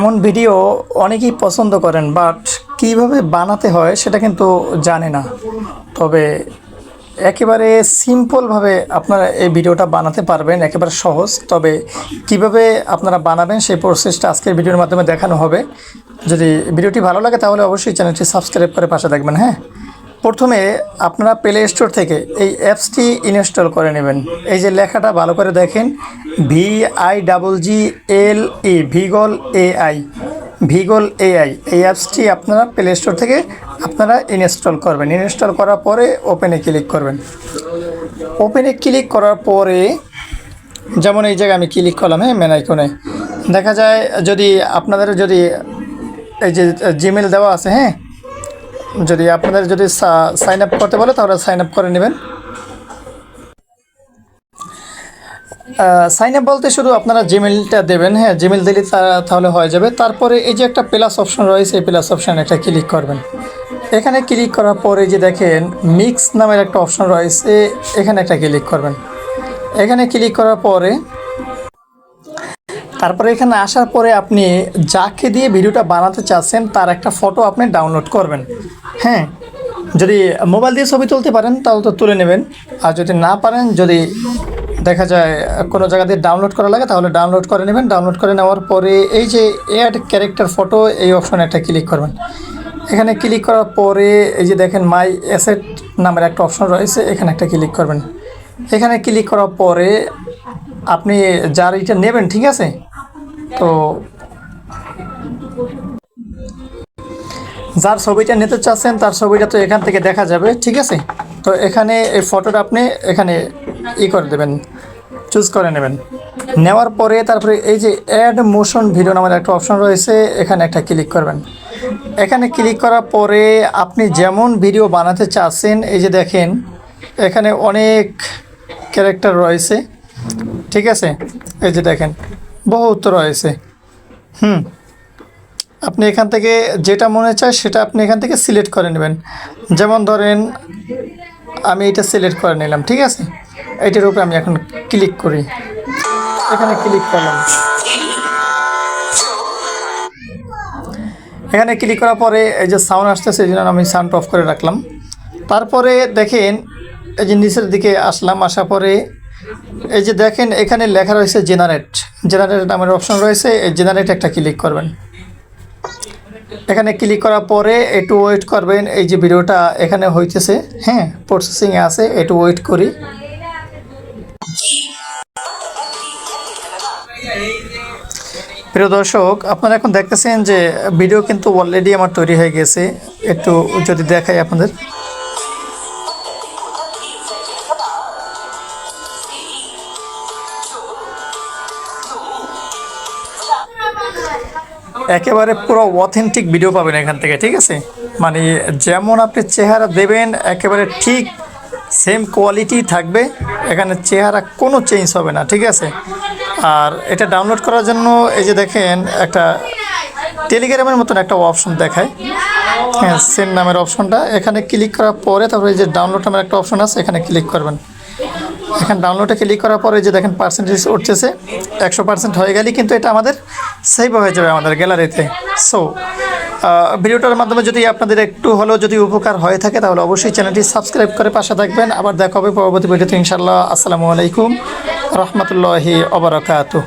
এমন ভিডিও অনেকেই পছন্দ করেন বাট কীভাবে বানাতে হয় সেটা কিন্তু জানে না। তবে একেবারে সিম্পলভাবে আপনারা এই ভিডিওটা বানাতে পারবেন, একেবারে সহজ। তবে কীভাবে আপনারা বানাবেন সেই প্রসেসটা আজকের ভিডিওর মাধ্যমে দেখানো হবে। যদি ভিডিওটি ভালো লাগে তাহলে অবশ্যই চ্যানেলটি সাবস্ক্রাইব করে পাশে থাকবেন হ্যাঁ? প্রথমে আপনারা প্লে স্টোর থেকে এই অ্যাপসটি ইনস্টল করে নেবেন। এই যে লেখাটা ভালো করে দেখেন V I double G L E Viggle A I Viggle AI এই অ্যাপসটি আপনারা প্লে স্টোর থেকে আপনারা ইনস্টল করবেন। ইনস্টল করার পরে ওপেনে ক্লিক করবেন। ওপেনে ক্লিক করার পরে যেমন এই জায়গায় আমি ক্লিক করলাম হ্যাঁ মেন আইকনে দেখা যায় যদি আপনাদের যদি এই যে জিমেল দেওয়া আছে হ্যাঁ যদি আপনাদের যদি সাইন আপ করতে বলে, তাহলে সাইন আপ করে নেবেন। সাইন আপ বলতে শুধু আপনারা জিমেলটা দেবেন হ্যাঁ জিমেল দিলে তাহলে হয়ে যাবে। তারপরে এই যে একটা প্লাস অপশন রয়েছে, এই প্লাস অপশান একটা ক্লিক করবেন। এখানে ক্লিক করার পরে যে দেখেন মিক্স নামের একটা অপশন রয়েছে, এখানে একটা ক্লিক করবেন। এখানে ক্লিক করার পরে, তারপরে এখানে আসার পরে আপনি যাকে দিয়ে ভিডিওটা বানাতে চাচ্ছেন, তার একটা ফটো আপনি ডাউনলোড করবেন। হ্যাঁ যদি মোবাইল দিয়ে ছবি তুলতে পারেন, তাহলে তো তুলে নেবেন। আর যদি না পারেন, যদি দেখা যায় কোনো জায়গা দিয়ে ডাউনলোড করা লাগে, তাহলে ডাউনলোড করে নেবেন। ডাউনলোড করে নেওয়ার পরে এই যে অ্যাড ক্যারেক্টার ফটো এই অপশনে একটা ক্লিক করবেন। এখানে ক্লিক করার পরে এই যে দেখেন মাই অ্যাসেট নামের একটা অপশন রয়েছে, এখানে একটা ক্লিক করবেন। এখানে ক্লিক করার পরে আপনি যার এটা নেবেন, ঠিক আছে? তো যার ছবিটা নিতে চাচ্ছেন, তার ছবিটা তো এখান থেকে দেখা যাবে, ঠিক আছে? তো এখানে এই ফটোটা আপনি এখানে ই করে দেবেন চুজ করে নেবেন। নেওয়ার পরে তারপরে এই যে অ্যাড মোশন ভিডিও নামের একটা অপশন রয়েছে, এখানে একটা ক্লিক করবেন। এখানে ক্লিক করার পরে আপনি যেমন ভিডিও বানাতে চাচ্ছেন, এই যে দেখেন, এখানে অনেক ক্যারেক্টার রয়েছে, ঠিক আছে? এই যে দেখেন, বহুত রয়েছে। হুম, আপনি এখান থেকে যেটা মনে চায় সেটা আপনি এখান থেকে সিলেক্ট করে নেবেন। যেমন ধরেন, আমি এটা সিলেক্ট করে নিলাম, ঠিক আছে? এইটার উপরে আমি এখন ক্লিক করি। এখানে ক্লিক করলাম। এখানে ক্লিক করার পরে এই যে সাউন্ড আসতেছে, এই জন্য আমি সাউন্ড অফ করে রাখলাম। তারপরে দেখেন, এই যে নিচের দিকে আসলাম, আসার পরে এই যে দেখেন, এখানে লেখা রয়েছে জেনারেট জেনারেট নামের অপশন রয়েছে, এই জেনারেট একটা ক্লিক করবেন। এখানে ক্লিক করার পরে একটু ওয়েট করবেন, এই যে ভিডিওটা এখানে হইতেছে হ্যাঁ প্রসেসিংয়ে আছে, একটু ওয়েট করি। প্রিয় দর্শক, আপনারা এখন দেখতেছেন যে ভিডিও কিন্তু অলরেডি আমার তৈরি হয়ে গেছে। একটু যদি দেখাই আপনাদের। একেবারে পুরো অথেন্টিক ভিডিও পাবেন এখান থেকে, ঠিক আছে? মানে যেমন আপনি চেহারা দেবেন, একেবারে ঠিক সেম কোয়ালিটি থাকবে। এখানে চেহারা কোনো চেঞ্জ হবে না, ঠিক আছে? আর এটা ডাউনলোড করার জন্য এই যে দেখেন একটা টেলিগ্রামের মতন একটা অপশন দেখায়। হ্যাঁ সেন্ড নামের অপশনটা এখানে ক্লিক করার পরে তারপরে এই যে ডাউনলোড নামের একটা অপশন আছে, এখানে ক্লিক করবেন। এখানে ডাউনলোডে ক্লিক করার পরে যে দেখেন পার্সেন্টেজ উঠতেছে, একশো পার্সেন্ট হয়ে গেলেই কিন্তু এটা আমাদের সেভ হয়ে যাবে আমাদের গ্যালারিতে সো ভিডিওটার মাধ্যমে যদি আপনাদের একটু হলেও যদি উপকার হয়ে থাকে, তাহলে অবশ্যই চ্যানেলটি সাবস্ক্রাইব করে পাশে থাকবেন। আবার দেখা হবে পরবর্তী ভিডিওতে ইনশাল্লাহ আসসালামু আলাইকুম। রহমতুল্লাহি অবরাকাতু